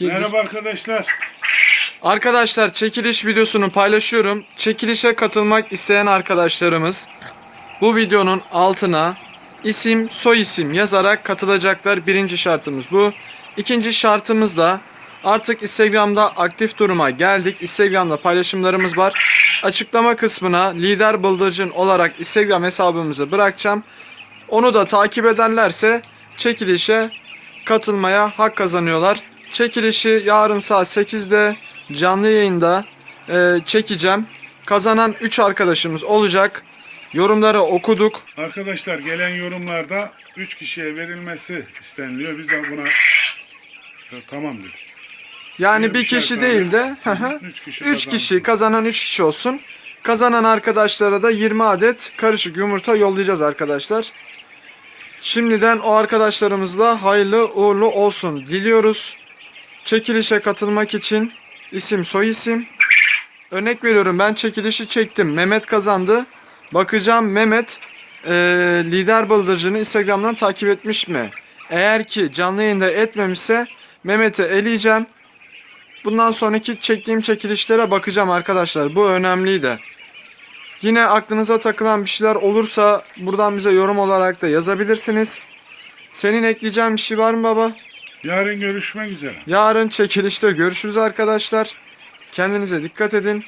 Merhaba arkadaşlar. Arkadaşlar çekiliş videosunu paylaşıyorum. Çekilişe katılmak isteyen arkadaşlarımız bu videonun altına isim soy isim yazarak katılacaklar. Birinci şartımız bu. İkinci şartımız da artık Instagram'da aktif duruma geldik. Instagram'da paylaşımlarımız var. Açıklama kısmına lider bıldırcın olarak Instagram hesabımızı bırakacağım. Onu da takip ederlerse çekilişe katılmaya hak kazanıyorlar. Çekilişi yarın saat 8'de canlı yayında e, çekeceğim. Kazanan 3 arkadaşımız olacak. Yorumları okuduk. Arkadaşlar gelen yorumlarda 3 kişiye verilmesi isteniliyor. Biz de buna e, tamam dedik. Yani Benim bir kişi değil de Üç kişi 3 kazansın. kişi kazanan 3 kişi olsun. Kazanan arkadaşlara da 20 adet karışık yumurta yollayacağız arkadaşlar. Şimdiden o arkadaşlarımızla hayırlı uğurlu olsun diliyoruz. Çekilişe katılmak için isim soy isim. Örnek veriyorum ben çekilişi çektim. Mehmet kazandı. Bakacağım Mehmet eee, lider bıldırcını Instagram'dan takip etmiş mi? Eğer ki canlı yayında etmemişse Mehmet'i eleyeceğim. Bundan sonraki çektiğim çekilişlere bakacağım arkadaşlar. Bu önemliydi. Yine aklınıza takılan bir şeyler olursa buradan bize yorum olarak da yazabilirsiniz. Senin ekleyeceğin bir şey var mı baba? Yarın görüşmek üzere. Yarın çekilişte görüşürüz arkadaşlar. Kendinize dikkat edin.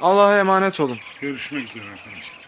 Allah'a emanet olun. Görüşmek üzere arkadaşlar.